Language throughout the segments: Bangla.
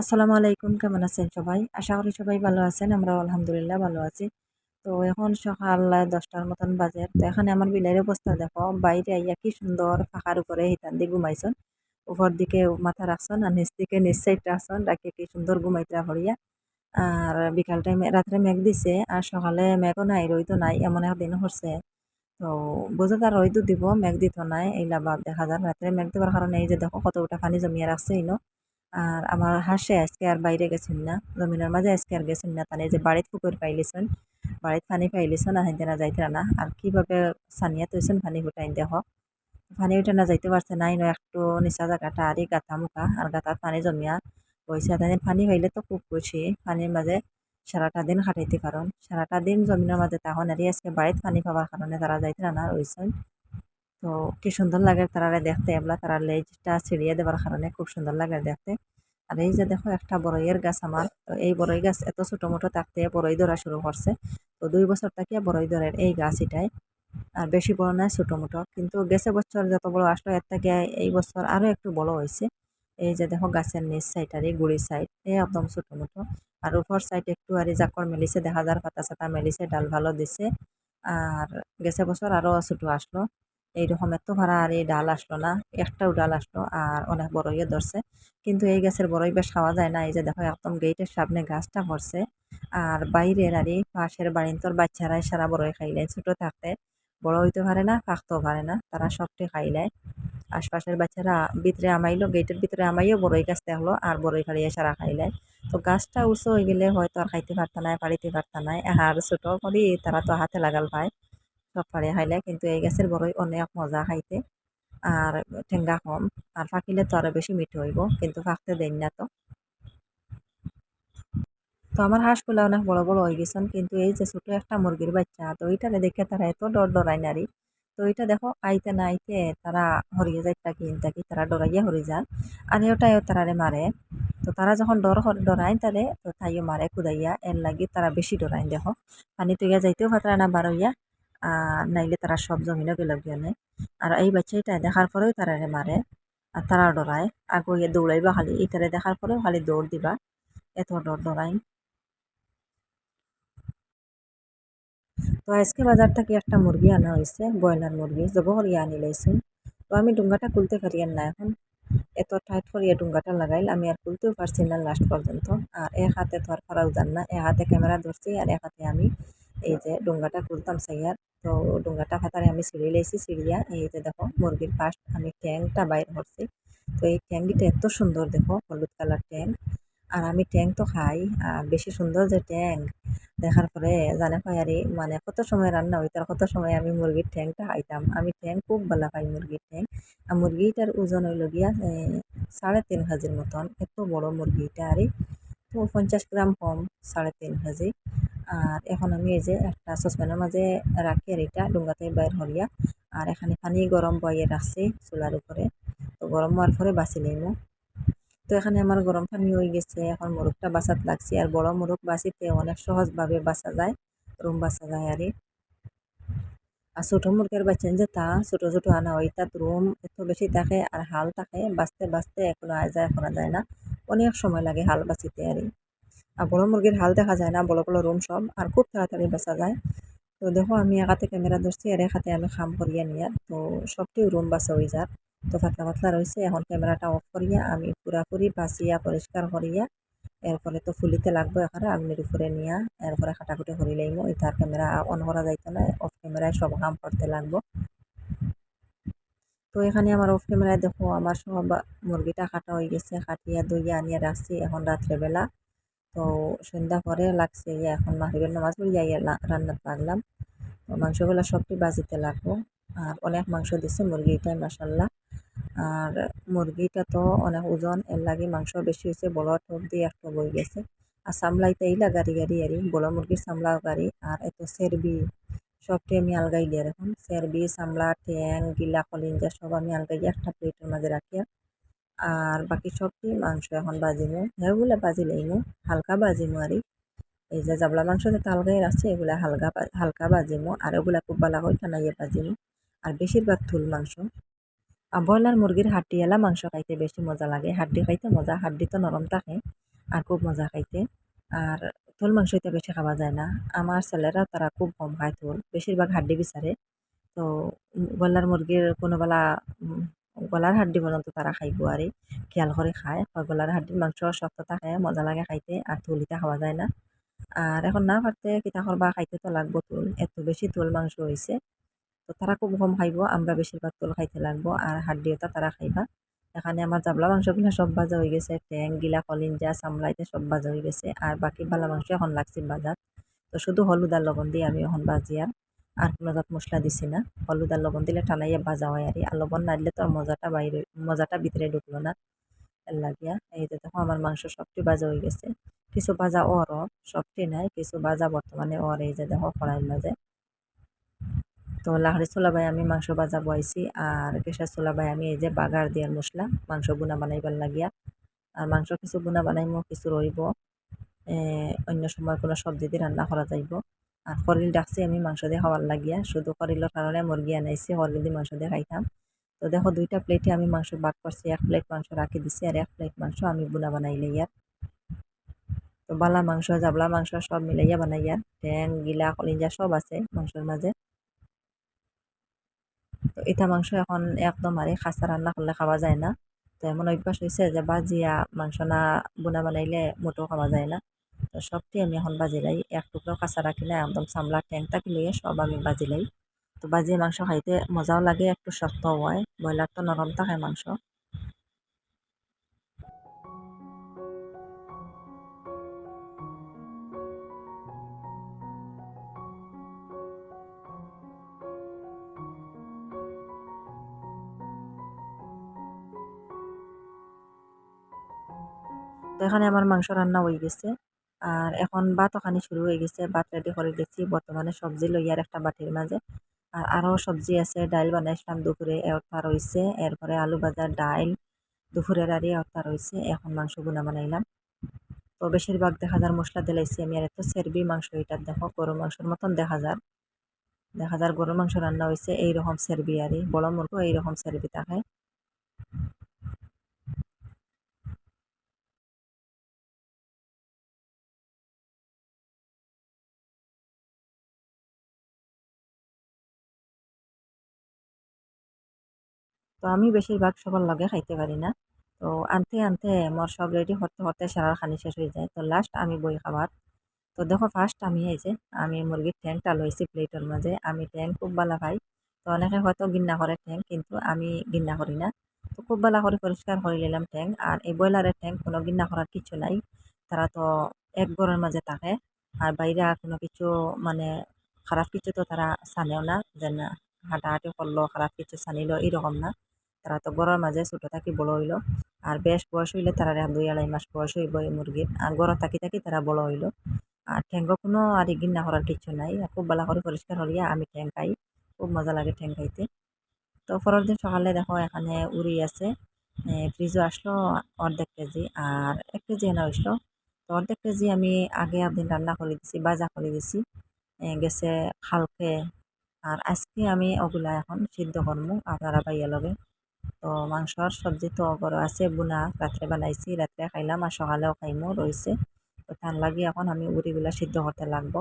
আসসালামু আলাইকুম, কেমন আছেন সবাই? আশা করি সবাই ভালো আছেন আমরা আলহামদুলিল্লাহ ভালো আছি। তো এখন সকাল দশটার মতন বাজে, তো এখানে আমার বিলাইয়ের অবস্থা দেখো, বাইরে আইয়া কি সুন্দর ফাঁকার উপরে হিতান দিয়ে ঘুমাইছন। উপর দিকে মাথা রাখছন আর নিচ দিকে নিচ সাইড রাখছন রাখে কি সুন্দর ঘুমাইতে হরিয়া আর বিকাল টাইমে রাত্রে মেঘ দিছে আর সকালে মেঘও নাই রইতো নাই, এমন একদিন হচ্ছে। তো বোঝা তার রইতো দিব, মেঘ দিত নাই এই লাভ দেখা যায় রাত্রে মেঘ দেওয়ার কারণে এই যে দেখো, কতটা পানি জমিয়ে রাখছে ইনো আর আমার হাসে আজকে আর বাইরে গেছেন না, জমিনের মাঝে আজকে আর গেছেন না। তানে যে বাড়িত পুকুর পাইলিছেন বাড়িত পানি পাইলিছেন, আর হেঁটে না যাইতে না। আর কীভাবে সানিয়া তৈছেন, পানি ফুটাই দেখ পানি উঠে না যাইতে পারছে নাই ন একটু নিচা জায়গাটা আরই গাঁথা মুখা, আর গাথার পানি জমিয়া হয়েছে তাই পানি পাইলে তো খুব খুশি, পানির মাঝে সারাটা দিন খাটাইতে কারণ সারাটা দিন জমিনের মাঝে তখন আর আজকে বাড়িত পানি পাওয়ার কারণে তারা যাইতে না রয়েছেন তো কি সুন্দর লাগে তারারে দেখতে এবলা তারা লেজটা ছিড়িয়ে দেওয়ার কারণে খুব সুন্দর লাগে দেখতে। আর এই যে দেখো একটা বড়ইয়ের গাছ আমার, তো এই বড়ই গাছ এত ছোটো মোটো থাকতে বড়ই ধরা শুরু করছে। তো দুই বছর থেকে বড়ই ধরের এই গাছ এটাই। আর বেশি বড় নয়, ছোটো মোটো। কিন্তু গেছে বছর যত বড় আসলো, এর থেকে এই বছর আরও একটু বড় হয়েছে। এই যে দেখো গাছের নিচ সাইড আর এই গুড়ি সাইড এই একদম ছোটো মোটো। আর উপর সাইড একটু আর জাকর মেলিছে, দেখা যার পাতা সাতা মেলিছে, ডাল ভালো দিছে। আর গেছে বছর আরও ছোটো আসলো। এইরকম এত ভাড়া, আর এই ডাল আসলো না, একটাও ডাল আসলো, আর অনেক বড়ইয়ে ধরছে। কিন্তু এই গাছের বড়ই বেশ খাওয়া যায় না, এই যে দেখো একদম গেটের সামনে গাছটা ভরছে, আর বাইরের আর এই পাশের বাড়িন্তর বাচ্চারাই সারা বড়ই খাইলে ছোটো থাকতে বড় হইতে পারে না, পাকতেও পারে না, তারা সবটি খাইলে আশপাশের বাচ্চারা ভিতরে আমাইলো, গেটের ভিতরে আমাইও বড়ই গাছ দেখল, আর বড়ই খাইয়ে সারা খাইলে তো গাছটা উঁচু হয়ে গেলে হয়তো আর খাইতে পারতা নাই পারিতে পারতা নাই আর ছোটো করি তারা তো হাতে লাগাল পায়। পারে খাইলে কিন্তু এই গাছের বড়ই অনেক মজা খাইতে। আর ঠেঙ্গা কম। আর ফাঁকিলে তো আরও বেশি মিঠে হইব, কিন্তু ফাঁকতে দেন না তো। তো আমার হাঁসগুলো অনেক বড় বড় হয়ে গেছেন, কিন্তু এই যে ছোটো একটা মুরগির বাচ্চা, তো ওইটারে দেখে তারা এত ডর ডরাই নারী। তো ওইটা দেখো, আইতে না আইতে তারা হরিয়ে যায়, তাকি তাকি তারা ডরাইয়া হরি যান আর ওটাও তারারে মারে। তো তারা যখন ডর ডরাই তাহলে তো তাইও মারে, কুদাইয়া। এর লাগি তারা বেশি ডরাই দেখো। পানি তুইয়া যাইতেও ফাতরা না, বারইয়া। নাইলে তারা সব জমিনও গেল গিয়ে নেয় আর এই বাচ্চাটা দেখার পরেও তারারে মারে, আর তারা ডরায়। আগুয়ে দৌড়াইবা খালি এটারে দেখার পরেও খালি দৌড় দিবা, এত ডর ডরাই তো আজকে বাজার থেকে একটা মুরগি আনা হয়েছে ব্রয়লার মুরগি, জব করিয়া আনি লাইছেন। তো আমি ডুঙ্গাটা খুলতে পারি না এখন। এত টাইট করিয়া ডুঙ্গাটা লাগাইল, আমি আর খুলতেও পারছি না লাস্ট পর্যন্ত। আর এক হাতে আর ফারাও যান না, এক হাতে ক্যামেরা ধরছি আর এক হাতে আমি। এই যে ডুঙ্গাটা খুলতাম সাইয়ার তো ডুঙ্গাটা ফাতারে আমি সিঁড়ি লাইছি সিঁড়িয়া এই যে দেখো মুরগির ফার্স্ট আমি ট্যাংটা বাইর করছি। তো এই ট্যাঙ্গিটা এত সুন্দর দেখো, হলুদ কালার ট্যাং আর আমি ট্যাং তো খাই, আর বেশি সুন্দর যে ট্যাং দেখার পরে জানে পাই আরে মানে কত সময় রান্না হইতার কত সময় আমি মুরগির ঠ্যাংটা খাইতাম। আমি ঠ্যাং খুব ভালো পাই মুরগির ঠ্যাং। আর মুরগিটার ওজন হইল গিয়া সাড়ে তিন কেজির মতন। এত বড় মুরগিটা, আরে তো পঞ্চাশ গ্রাম কম, সাড়ে তিন কেজি। আর এখন আমি এই যে একটা সসপ্যানের মাঝে রাখি আর এটা ডুঙ্গাতে বাইর হরিয়া আর এখানে পানি গরম বইয়ে রাখছি চুলার উপরে। তো গরম হওয়ার পরে বাঁচি নিমু তো এখানে আমার গরম পানি হয়ে গেছে, এখন মোরগটা বাসাত লাগছে। আর বড় মোরগ বাঁচিতে অনেক সহজভাবে বাঁচা যায়, রুম বাঁচা যায় আর। আর ছোটো মুরগের বাচ্চা যে তা ছোটো ছোটো আনা হয় তাত রুম এত বেশি থাকে আর হাল থাকে, বাঁচতে বাঁচতে এখনও আয় যায়, এখনও যায় না। অনেক সময় লাগে হাল বাঁচিতে আর। বড় মুরগির হাল দেখা যায় না, বড় বড় রুম সব, আর খুব তাড়াতাড়ি বাঁচা যায়। তো দেখো, আমি একাতে ক্যামেরা ধরছি, আর একাতে আমি খাম করিয়া নিয়ে, তো সবটি রুম বাঁচা হয়ে যার তো পাতলা পাতলা রয়েছে, এখন ক্যামেরাটা অফ করিয়া, আমি পুরাপুরি বাঁচিয়া, পরিষ্কার করিয়া, এরপরে তো ফুলিতে লাগবে এখানে, আগুনের উপরে নিয়া, এরপরে কাটাকুটি করি লাইমো তার ক্যামেরা অন করা যাইতো না অফ ক্যামেরায় সব কাম করতে লাগবো। তো এখানে আমার অফ ক্যামেরায় দেখো, আমার সব মুরগিটা কাটা হয়ে গেছে, কাটিয়া দইয়া আনিয়া রাখছি, এখন রাত্রেবেলা। তো সন্ধ্যা পরে লাগছে এখন মাহরিবের নামাজ পড়িয়া রান্নার লাগলাম তো মাংসগুলো সবটি বাজিতে লাগবো। আর অনেক মাংস দিছে, মুরগিটাই মাসাল্লাহ আর মুরগিটা তো অনেক ওজন, এর লাগে মাংস বেশি হয়েছে বড় টোপ দিয়ে একটা বই গেছে। আর সামলাইতে ইলা গাড়ি গাড়ি আরি বড় মুরগির সামলাও গাড়ি। আর এত সেরবি, সবটি আমি আলগাই দিয়ে এখন সেরবি, সামলা ট্যাং গিলা কলিঞ্জা সব আমি আলগাই একটা প্লেটের মাঝে রাখি আর বাকি সবটি মাংস এখন বাজিমু। হেগুলা বাজি লইমু হালকা বাজিমু আরি এই যে জাবলা মাংস যেটা আলগাই রাখছে, এগুলা হালকা হালকা বাজিমু। আর ওগুলা খুব ভালো করে টানাইয়ে বাজিমু। আর বেশিরভাগ থুল মাংস। ব্রয়লার মুরগির হাড্ডিওয়ালা মাংস খাইতে বেশি মজা লাগে। হাড্ডি খাইতে মজা, হাড্ডি তো নরম থাকে। আর খুব মজা খাইতে। আর থোল মাংস এটা বেশি খাওয়া যায় না। আমার ছেলেরা তারা খুব কম খায় থোল। বেশিরভাগ হাড্ডি বিচারে। তো গলার মুরগির কোনোবেলা গলার হাড্ডি পর্যন্ত তারা খাইব আর খেয়াল করে খায়। গলার হাড্ডির মাংস শক্ত থাকে, মজা লাগে খাইতে আর থলিটা খাওয়া যায় না। আর এখন না পারতে কিতা করবা খাইতে তো লাগবো তুল, এত বেশি তুল মাংস হয়েছে তো তারা খুব কম খাইব আমরা বেশিরভাগ তুল খাইতে লাগবো আর হাড্ডিওটা তারা খাইবা। এখানে আমার জাবলা মাংসগুলো সব ভাজা হয়ে গেছে ট্যাং গিলা, কলিঞ্জা সামলাইতে সব ভাজা হয়ে গেছে আর বাকি বালা মাংস এখন লাগছে বাজার তো শুধু হলুদ আর লবণ দিয়ে আমি এখন বাজি আর আর কোনো জাত মশলা দিছি না। হলুদ আর লবণ দিলে টানাইয়া ভাজা হয় আর আর লবণ না দিলে তোর মজাটা বাইরে মজাটা ভিতরে ঢুকলো না। লাগিয়া। এই যে দেখো আমার মাংস সবটি ভাজা হয়ে গেছে। কিছু ভাজা ওর সবটি নাই, কিছু ভাজা বর্তমানে ওর এই যে দেখো কড়াইয়ের মাঝে। তো লাহড়ি বাই আমি মাংস ভাজা বয়াইছি আর কেশার বাই আমি এই যে বাগার দিয়ার মশলা, মাংস বুনা বানাইবার লাগিয়া। আর মাংস কিছু বুনা বানাইমো, কিছু রইব। অন্য সময় কোনো সবজি দিয়ে রান্না করা যাইব। আর করিল ডাকছি আমি মাংস দিয়ে খাওয়ার লাগিয়া। শুধু করিলের কারণে মুরগি আনাইছি করিল দিয়ে মাংস দিয়ে খাইতাম। তো দেখো, দুইটা প্লেটে আমি মাংস বাক করছি। এক প্লেট মাংস রাখি দিছি আর এক প্লেট মাংস আমি বুনা বানাইলে ইয়ার। তো বালা মাংস, জাবলা মাংস সব মিলাইয়া বানাইয়ার ট্যাং গিলা কলিঞ্জা সব আছে মাংসের মাঝে। তো এটা মাংস এখন একদম আরে খাসা রান্না করলে খাওয়া যায় না। তো এমন অভ্যাস হয়েছে যে বাজিয়া মাংস না বোনা বানাইলে মোটেও খাওয়া যায় না। তো সবটি আমি এখন বাজি লাই। এক টুকরো কাঁচা রাখি না একদম সামলা ট্যাং টাকি লইয়ে সব আমি বাজি লাই। তো বাজিয়ে মাংস খাইতে মজাও লাগে, একটু শক্ত হয় ব্রয়লার তো নরম থাকে মাংস। তো এখানে আমার মাংস রান্না হয়ে গেছে। আর এখন ভাত ওখানে শুরু হয়ে গেছে, ভাত রেডি করে দিচ্ছি বর্তমানে সবজি লইয়ার একটা বাটির মাঝে। আর আরও সবজি আছে, ডাইল বানাইছিলাম দুপুরে একটা রয়েছে এরপরে আলু ভাজা, ডাইল, দুপুরের আরে একটা রয়েছে এখন মাংস গুনা বানাইলাম। তো বেশিরভাগ দেখা যার মশলা দিলাইছি আমি, আর এত সেরবি মাংস এটা দেখো গরু মাংসের মতন দেখা যার। দেখা যার গরুর মাংস রান্না হয়েছে এইরকম সেরবি আরই বড় মুরগো এইরকম সেরবি থাকে। তো আমি বেশিরভাগ সবার লগে খাইতে পারি না। তো আনতে আনতে মোর সব রেডি করতে করতে সারার খানি শেষ হয়ে যায়। তো লাস্ট আমি বই খাবার। তো দেখো ফার্স্ট আমি এই যে, আমি মুরগির ট্যাংটা লইছি প্লেটের মাঝে। আমি ট্যাং খুব ভালো খাই। তো অনেকে হয়তো গিন্না করে ট্যাং কিন্তু আমি গিন্না করি না। তো খুব ভালো করে পরিষ্কার করে নিলাম ট্যাং আর এই ব্রয়লারের ট্যাং কোনো গিন্না করার কিছু নাই। তারা তো এক ঘরের মাঝে থাকে। আর বাইরে কোনো কিছু মানে খারাপ কিছু তো তারা সানেও না। যে না হাঁটাহাঁটি করল খারাপ কিছু সানিল এরকম না। তারা তো গড়ের মাঝে ছোটো থাকি বড় হইল। আর বেশ বয়স হইলে তারা দুই আড়াই মাস বয়স হইব এই মুরগির। আর গড় থাকি থাকি তারা বড় হইল। আর ঠ্যাঙ্গ কোনো আর গিন্না করার কিছু নাই। খুব ভালো করে পরিষ্কার হলিয়া আমি ঠ্যাং খাই। খুব মজা লাগে ঠ্যাং খাইতে। তো পরের দিন সকালে দেখো এখানে উড়ি আছে। ফ্রিজও আসলো অর্ধেক কেজি। আর এক কেজি এনে হইসলো তো অর্ধেক কেজি আমি আগে একদিন রান্না করে দিছি, বাজা করে দিছি। গেছে খালকে। আর আজকে আমি ওগুলা এখন সিদ্ধ করব আপনারা পাইয়া লগে। তো মাংসর সবজি তো অগর আছে, বুনা রাত্রে বানাইছি রাত্রে খাইলাম আর সকালেও খাইমো রয়েছে তো তার লাগি এখন আমি উড়িগুলা সিদ্ধ করতে লাগবো।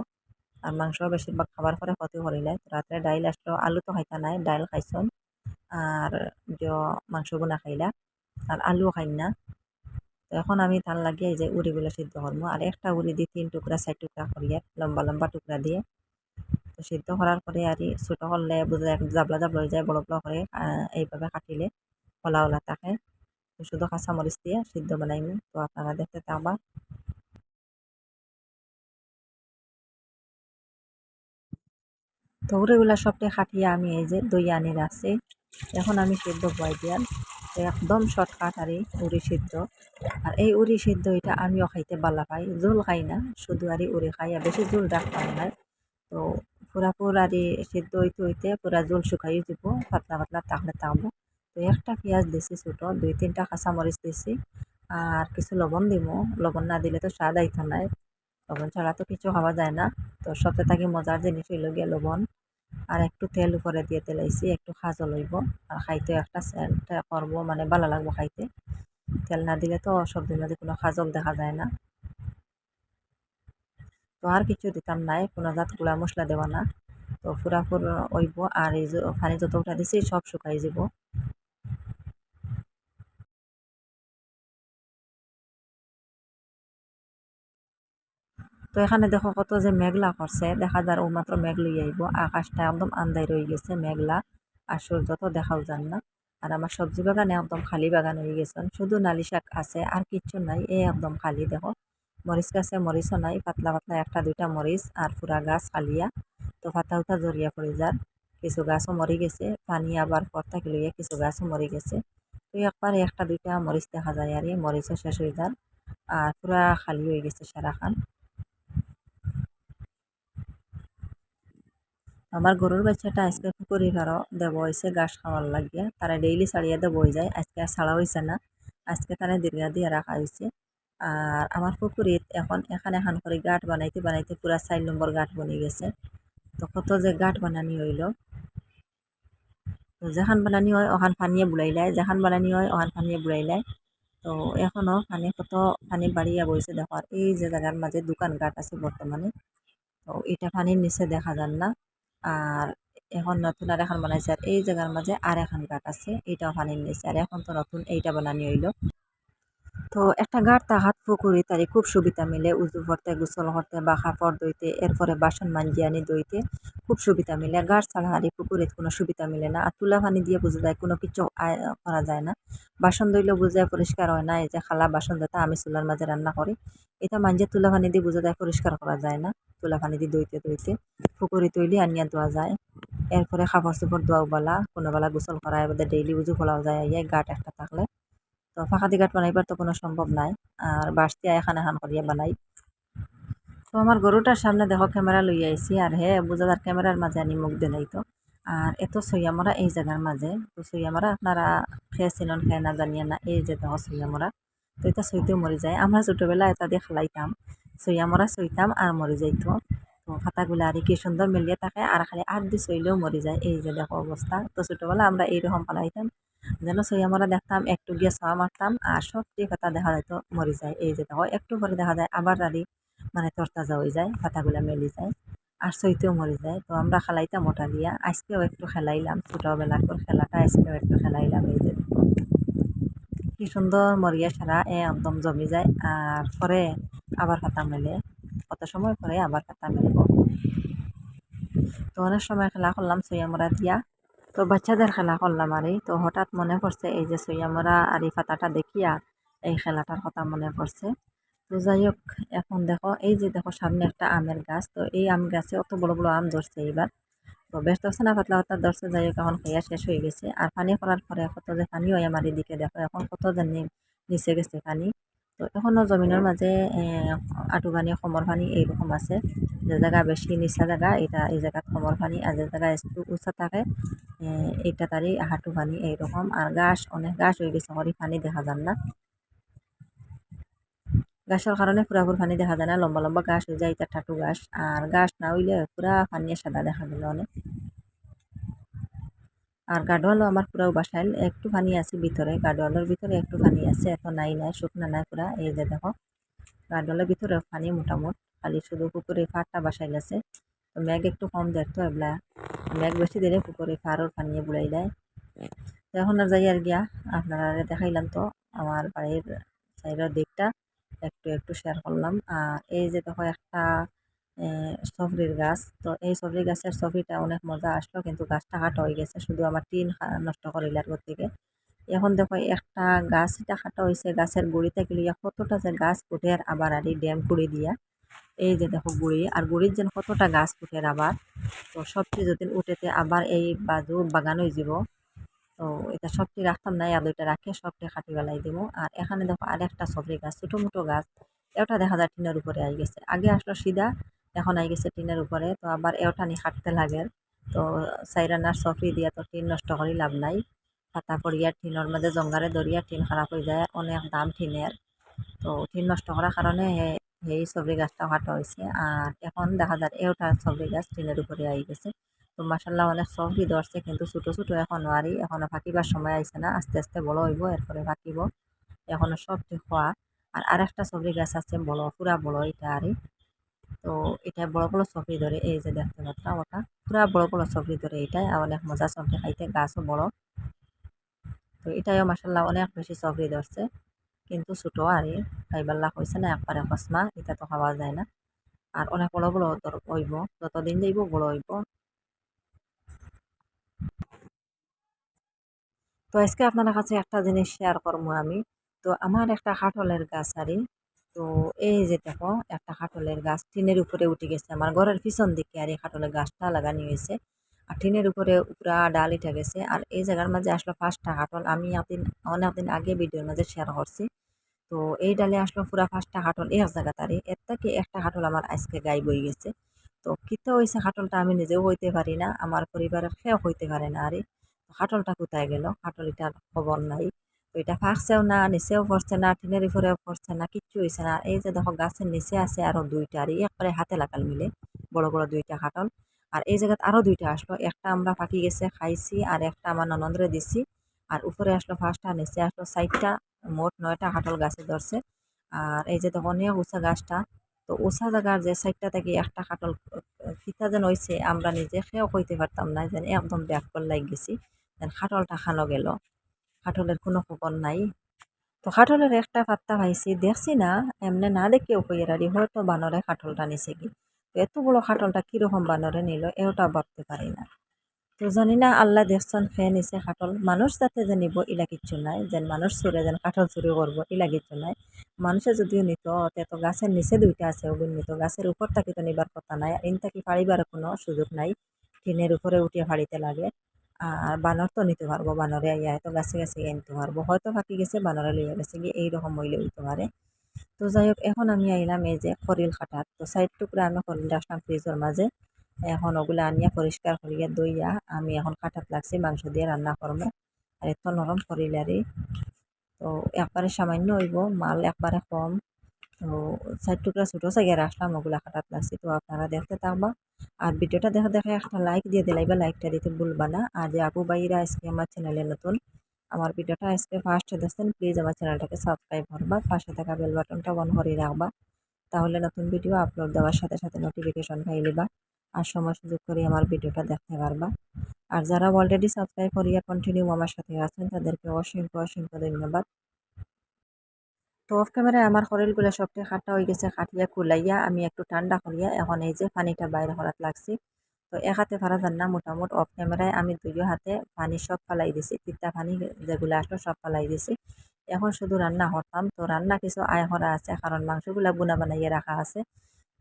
আর মাংস বেশিরভাগ খাবার পরে ক্ষতি করিলে রাত্রে ডাইল আসলো আলু তো খাইতা নাই ডাইল খাইছন আর মাংস বোনা খাইলা আর আলু খাই না। তো এখন আমি তার লাগিয়ে যে উড়িগুলো সিদ্ধ করব আর একটা উড়ি দিয়ে তিন টুকরা চার টুকরা করিয়ে লম্বা লম্বা টুকরা দিয়ে। তো সিদ্ধ করার পরে আর ছোটো করলে বোঝা জাবলা জাবলা হয়ে যায়, বড় বড় করে এইভাবে কাটিলে ওলা ওলা থাকে। তো শুধু কাঁচামরিচ দিয়ে, সিদ্ধ বানাইমু তো আপনারা দেখতে পাবা তো ওগুলা সবটাই খাটিয়ে আমি এই যে দই আনি রাখছি এখন আমি সিদ্ধ বয় দিয়াল একদম শর্টকাট আর এই উড়ি সিদ্ধ। আর এই উড়ি সিদ্ধ এটা আমিও খাইতে বালা পাই, জোল খাই না। শুধু আর উড়ি খাই, আর বেশি জোল রাখতাম না তো পুরা পুরা দি সিদ্ধ হইতে হইতে পুরা জল শুকাই দিব পাতলা পাতলা তাহলে তাবো তো একটা পেঁয়াজ দিছি ছোটো, দুই তিনটা কাঁচামরিচ দিছি আর কিছু লবণ দিব লবণ না দিলে তো স্বাদ আইতো নাই লবণ ছাড়া তো কিছু খাওয়া যায় না। তো সবচেয়ে থাকি মজার জিনিস হইল গিয়ে লবণ। আর একটু তেল উপরে দিয়ে তেলাইছি, একটু খাজো লইব। আর খাইতে একটা সেন্ট করব মানে ভালো লাগবো খাইতে। তেল না দিলে তো সবজির মধ্যে কোনো খাজল দেখা যায় না। তো আর কিছু দিতাম নাই, কোনো জাত গুঁড়া মশলা দেওয়া না। তো ফুরা ফুর ওইব আর এই যে পানি যত উঠা দিছি সব শুকাই যাব তো এখানে দেখো কত যে মেঘলা করছে, দেখা যার ও মাত্র মেঘ লই আইব। আকাশটা একদম আন্দাই রয়ে গেছে, মেঘলা। আর সূর্য তো দেখাও যান না। আর আমার সবজি বাগানে একদম খালি বাগান হয়ে গেছেন শুধু নালি শাক আছে, আর কিচ্ছু নাই এই একদম খালি, দেখো। মরিচ গাছে মরিচও নাই, পাতলা পাতলা একটা দুইটা মরিচ আর পুরা গাছ খালিয়া তো পাতা উতা জড়িয়া পড়ে যার। কিছু গাছও মরি গেছে, পানি আবার পর থেকে লইয়া কিছু গাছও মরি গেছে। তো একবার একটা দুইটা মরিচ দেখা যায় আর মরিচও শেষ হয়ে যার আর পুরা খালি হয়ে গেছে সারাখান। আমার গরুর বাচ্চাটা আজকে পুকুরি ঘরও দেব হয়েছে ঘাস খাওয়ার লাগিয়ে। তারা ডেইলি ছাড়িয়ে দেব যায়, আজকে আর ছাড়া হয়েছে না। আজকে তারা দীর্ঘা দিয়ে রাখা হয়েছে আর আমার পুকুরিত এখন এখানে এখন করে গাঁট বানাইতে বানাইতে পুরা চার নম্বর গাঁট বনে গেছে। তো কত যে গাঁট বানানি হইল। তো যেখান বানানি হয় ওখান পানিয়ে বুড়াইলাই যেখান বানানি হয় ওখান পানিয়ে বুড়াইলাই তো এখনও পানি কত পানি বাড়িয়া বইছে দেখো, আর এই যে জায়গার মাঝে দোকান ঘাট আছে বর্তমানে। তো এটা পানির নিচে দেখা যান না। আর এখন নতুন আর এখন বানাইছে, আর এই জায়গার মাঝে আর এখন ঘাট আছে এইটাও পানির নিচে। আর এখন তো নতুন এইটা বানানি হইল। তো একটা গাড় হাত পুকুরে তারে খুব সুবিধা মিলে, উজু করতে গোসল করতে বা কাপড় দইতে এরপরে বাসন মাঞ্জি আনি ধুইতে খুব সুবিধা মিলে। গাড় ছাড়া আর পুকুরে কোনো সুবিধা মিলে না। আর তুলা পানি দিয়ে বোঝা যায় কোনো কিছু করা যায় না। বাসন ধুইলেও বোঝা যায় পরিষ্কার হয় না। এই যে খালা বাসন যেটা আমি চুলার মাঝে রান্না করি। এটা মাঞ্জে তুলা পানি দিয়ে বোঝা যায় পরিষ্কার করা যায় না। তুলা পানি দিয়ে দইতে ধুইতে পুকুরে তৈলি আনিয়া ধোয়া যায়। এরপরে কাপড় চোপড় ধোয়াও বেলা, কোনো বেলা গোসল করা ডেইলি উজু ফলাও যায়। গাট একটা থাকলে তো ফাঁকা দিঘাট বানাইবার তো কোনো সম্ভব নাই। আর বাঁশতে এখান এখান করিয়া বানাই। তো আমার গরুটার সামনে দেখো ক্যামেরা লই আইছি আর হে, বুঝাদার ক্যামেরার মাঝে আনি মুখ দিলাই তো আর এত সইয়ামরা এই জায়গার মাঝে, তো সইয়ামরা আপনারা খেয়ে চিনন খেয়ে না জানিয়ে না, এই যে দেখো সইয়ামরা তো এটা সইতেও মরি যায়। আমরা ছোটোবেলা এটা দিয়ে খেলাইতাম। সইয়ামরা সইতাম আর মরি যাইতো। তো পাতাগুলো আর কি সুন্দর মিলিয়ে থাকে, আর খালি আট দিয়ে সইলেও মরি যায়। এই যে দেখো অবস্থা। তো ছোটোবেলা আমরা এইরকম পালাইতাম। যেন আমরা দেখতাম, একটু গিয়ে ছোঁয়া মারতাম, আর সবটি পাতা দেখা যায় তো মরে যায়। এই যে দেখো, একটু পরে দেখা যায় আবার দাঁড়ি মানে তরতাজা হয়ে যায় পাতাগুলা মেলি যায়, আর সইতেও মরে যায়। তো আমরা খেলাইতাম ওটা দিয়া আজকেও একটু খেলাইলাম ছোটোবেলার খেলাটা আজকেও একটু খেলাইলাম এই যে কি সুন্দর মরিয়া সারা, এ একদম জমি যায়, আর পরে আবার পাতা মেলে। কত সময় পরে আবার পাতা মেলব তো অনেক সময় খেলা করলাম সইয়ামরা দিয়া। তো বাচ্চাদের খেলা করলাম আর। তো হঠাৎ মনে পড়ছে, এই যে সৈয়ামরা আর এই পাতাটা দেখিয়া এই খেলাটার কথা মনে পড়ছে। তো যাই হোক, এখন দেখো, এই যে দেখো সামনে একটা আমের গাছ। তো এই আম গাছে অত বড় বড় আম ধরছে এইবার। তো বেশ ধরছে না, পাতলা পাতলা ধরছে, যাই হোক এখন খাইয়া শেষ হয়ে গেছে। আর পানি করার পরে কত যে পানি হয় আমার এদিকে দেখো, এখন কত জানি নিচে গেছে পানি। তো এখনও জমিনের মাঝে আঁটু পানি সমর পানি এইরকম আছে। যে জায়গা বেশি নিচা জায়গা, এটা এই জায়গাত সমর পানি আর যে জায়গা একটু উঁচা থাকে এটা তারই হাঁটু পানি এইরকম। আর গাছ, অনেক গাছ হয়ে গেছে হরি পানি দেখা যান না। গাছের কারণে পুরাপুর পানি দেখা যায় না, লম্বা লম্বা গাছ হয়ে যায় এটা ঠাটু গাছ। আর গাছ না হইলে পুরা পানি সাদা দেখা গেল অনেক আর গাডোয়ালও আমার পুরাও বাসাইল একটু পানি আছে ভিতরে, গাডোয়ালের ভিতরে একটু পানি আছে এত নাই নাই, শুকনা নাই পুরা। এই যে দেখো, গাডোয়ালের ভিতরে পানি মোটামুট, খালি শুধু পুকুরে ফাটটা বাসাইল আছে তো মেঘ একটু কম দেয় তো এবলা মেঘ বেশি দিলে পুকুরে ফারোর পানি বুড়াই দেয়। তো এখন আর যাই আর গিয়া, আপনারা দেখাইলাম তো, আমার বাড়ির সাইডের দিকটা, একটু একটু শেয়ার করলাম। আর এই যে দেখো একটা সবরির গাছ। তো এই সবরি গাছের সবরিটা অনেক মজা আসলো, কিন্তু গাছটা হাঁটা হয়ে গেছে, শুধু আমার টিন নষ্ট করিলার থেকে। এখন দেখো, একটা গাছ এটা হাঁটা হয়েছে গাছের গুড়িতে গেলিয়া কতটা যে গাছ ফুটে আবার আর এই ড্যাম কুড়ি দিয়া। এই যে দেখো গুড়ি, আর গুড়ির যেন কতটা গাছ ফুটে আবার। তো সবটি যদি উঠেতে আবার এই বাজু বাগান হয়ে যাব। তো এটা সবটি রাখতাম না আর দুইটা রাখে সবটি কাটি বেলাই দিব। আর এখানে দেখো আর একটা সবরি গাছ, ছোটো মোটো গাছ, এটা দেখা যায় টিনের উপরে আই গেছে। আগে আসলো সিধা এখন আই গেছে টিনের উপরে, তো আবার এওটা নি কাটতে লাগে। তো সাইরানার সফরি দিয়া তো টিন নষ্ট করি লাভ নাই। পাতা পড়িয়া টিনের মাঝে জঙ্গারে দরিয়া টিন খারাপ হয়ে যায়, অনেক দাম টিনের। তো টিন নষ্ট করার কারণে এই সবরি গাছটা কাটা হয়েছে আর এখন দেখা যায় এওটা সবরি গাছ টিনের উপরে আই গেছে। তো মাসাল্লাহ অনেক সবরি ধরছে, কিন্তু ছোটো ছোটো এখন আরই এখনও ফাঁকিবার সময় আইছে না। আস্তে আস্তে বড় হইব, এরপরে ফাঁকিব। এখনও সবটি খোয়া। আর আরেকটা সবরি গাছ আছে বড়, পুরা বড় এটা আরই। তো এটা বড় বড় সবরি ধরে এই যে দেখতে পাচ্ছ ওটা পুরা বড় বড় সবরি ধরে এটাই আর অনেক মজা সবরি খাইতে গাছও বড়। তো এটাইও মাসাল্লাহ অনেক বেশি সবরি ধরছে কিন্তু ছোটো আর খাইবার লাভ হয়েছে না একবারে কসমা এটা তো খাওয়া যায় না। আর অনেক বড় বড় হইব যতদিন যাইব বড় হইব। তো আজকে আপনার কাছে একটা জিনিস শেয়ার করব আমি। তো আমার একটা কাঠলের গাছ আরই তো এই যে দেখো, একটা কাঠলের গাছ টিনের উপরে উঠে গেছে। আমার ঘরের পিছন দিকে আর এই কাঠলের গাছটা লাগানি হয়েছে। আর টিনের উপরে পুরা ডাল উঠে গেছে। আর এই জায়গার মাঝে আসলো পাঁচটা কাঠল আমি একদিন অনেকদিন আগে ভিডিওর মাঝে শেয়ার করছি। তো এই ডালে আসলো পুরা পাঁচটা কাঠল এক জায়গা তারই এর থেকে একটা কাঠল আমার আজকে গায়ে বই গেছে। তো কিতে হয়েছে কাঠলটা আমি নিজেও হইতে পারি না। আমার পরিবারের খেয়েও হইতে পারে না আরে। হাটলটা কোথায় গেল? হাটলিটার খবর নাই। এটা ফাঁকছেও না, নিচেও পড়ছে না, টিনের উপরেও পড়ছে না, কিচ্ছু হয়েছে না। এই যে দেখো গাছের নিচে আছে আরও দুইটা আর একবারে হাতে লাগাল মিলে, বড় বড় দুইটা হাটল আর এই জায়গাতে আরও দুইটা আসলো, একটা আমরা পাকি গেছে খাইছি আর একটা আমার ননন্দরে দিছি। আর উপরে আসলো ফার্স্টটা নিচে আসলো সাইডটা মোট নয়টা হাটল গাছে ধরছে। আর এই যে দেখো অনেক উঁচা গাছটা, তো উঁচা জায়গার যে সাইডটা থেকে একটা কাটল ফিতা যেন হয়েছে আমরা নিজে খেয়েও কইতে পারতাম না, যেন একদম ব্যাকল লাগ গেছি, যেন খাটলটা খানো গেল। খাটলের কোনো খবর নাই। তো খাটলের একটা পাত্তা পাইছি, দেখছি না, এমনি না দেখেও কইরারি হয়তো বানরে খাটলটা নিছে কি। তো এত বড় খাটলটা কীরকম বানরে নিল, এওটা ভাবতে পারি না। তো জানি না, আল্লাহ দেখছেন, খেয়ে নিছে খাটল মানুষ যাতে যে নিব, ইলা কিচ্ছু নাই। যেন মানুষ চুরে, যেন কাঠল চুরি করব, ইলা কিচ্ছু নাই। মানুষে যদিও নিত, তো গাছের নিচে দুইটা আছে ওগুলো নিত গাছের উপর থাকি তো নিবার কথা নাই। ইন থাকি ফাড়িবার কোনো সুযোগ নাই। টিনের উপরে উঠিয়ে ফাড়িতে লাগে। আর বানর তো নিতে পারব, বানরে আইয়া তো গাছে গাছে গিয়ে নিতে পারব। হয়তো ফাঁকি গেছে, বানরে লইয়া গেছে, গিয়ে এইরকম হইলে হইতে পারে। তো যাই হোক, এখন আমি আইলাম এই যে খরিল খাটাত তো সাইড টুকরা আমি খরিল আসলাম ফ্রিজের মাঝে। এখন ওগুলো আনিয়া পরিষ্কার করিয়া দইয়া আমি এখন কাটাত লাগছি, মাংস দিয়ে রান্না করব। আর এত নরম করিলারি তো একবারে সামান্য হইব, মাল একবারে কম। তো সাইড টুকরা ছোটো সাইগে রাখলাম ওগুলা কাটাত লাগছি তো আপনারা দেখতে থাকবা আর ভিডিওটা দেখা দেখে একটা লাইক দিয়ে দিলাইবা লাইকটা দিতে ভুলবা না। আর যে আপু বাইরা আজকে আমার চ্যানেলে নতুন আমার ভিডিওটা আজকে ফার্স্ট দেখছেন প্লিজ আমার চ্যানেলটাকে সাবস্ক্রাইব করবা পাশে থাকা বেল বাটনটা অন করে রাখবা তাহলে নতুন ভিডিও আপলোড দেওয়ার সাথে সাথে নোটিফিকেশন পাই লিবা আর সময় সুযোগ করে আমার ভিডিওটা দেখতে পারবা। আর যারা অলরেডি সাবস্ক্রাইব করিয়া কন্টিনিউ আমার সাথে আছেন, তাদেরকে অসংখ্য অসংখ্য ধন্যবাদ। তো অফ ক্যামেরায় আমার শরীরগুলো সবটাই খাট্টা হয়ে গেছে খাটিয়া কুলাইয়া, আমি একটু ঠান্ডা করিয়া এখন এই যে পানিটা বাইরে করাত লাগছি। তো এক হাতে ফারা যান না মোটামুট অফ ক্যামেরায় আমি দুইও হাতে পানি সব ফালাই দিছি তিতা পানি যেগুলো আসলো সব ফালাই দিছি। এখন শুধু রান্না করতাম তো রান্না কিছু আয় করা আছে কারণ মাংসগুলা বুনা বানাইয়ে রাখা আছে।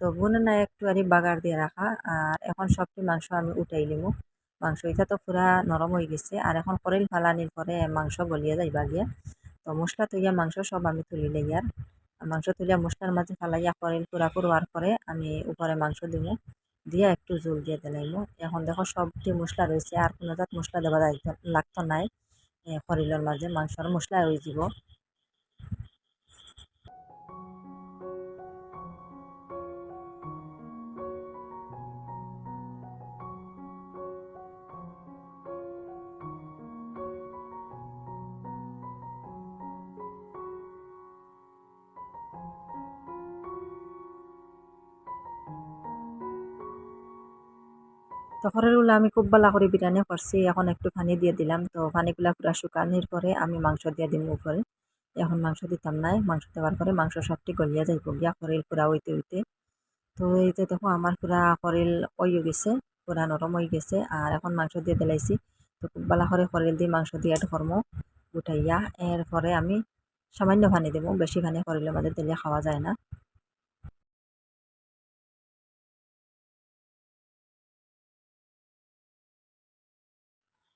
তো বুনা একটু আর বাগার দিয়ে রাখা আর এখন সবটি মাংস আমি উঠাই নিমু। মাংস এটা তো পুরা নরম হয়ে গেছে আর এখন করেল ফালানির পরে মাংস গলিয়ে যাইবা গিয়া। তো মশলা তুইয়া মাংস সব আমি তুলি লইয়ার মাংস তুলিয়া মশলার মাঝে ফালাইয়া করেল পুরা পুরোয়ার পরে আমি উপরে মাংস দিব দিয়া একটু জোল দিয়ে দিলাইমো এখন দেখো সবটি মশলা রয়েছে, আর কোনো জাত মশলা দেওয়া লাগতো নাই করিলর মাঝে। মাংসর মশলা হয়ে যাব তো খড়েরগুলো আমি খুব ভালো করে বিরিয়ানি করছি, এখন একটু পানি দিয়ে দিলাম। তো পানিগুলা পুরো শুকানির পরে আমি মাংস দিয়ে দিব উপরে। এখন মাংস দিতাম নাই, মাংস দেওয়ার পরে মাংস সবটি গলিয়া যাইব গিয়া খরিল পুরা হইতে হইতে। তো এই যে দেখো আমার পুরা খরিল ওইও গেছে, পুরা নরম হয়ে গেছে, আর এখন মাংস দিয়ে দিলাইছি। তো খুব ভালো করে খরিল দিয়ে মাংস দিয়ে একটু কর্ম, উঠাইয়া, এরপরে আমি সামান্য পানি দেবো বেশি পানি খরিলের মধ্যে দিলে খাওয়া যায় না।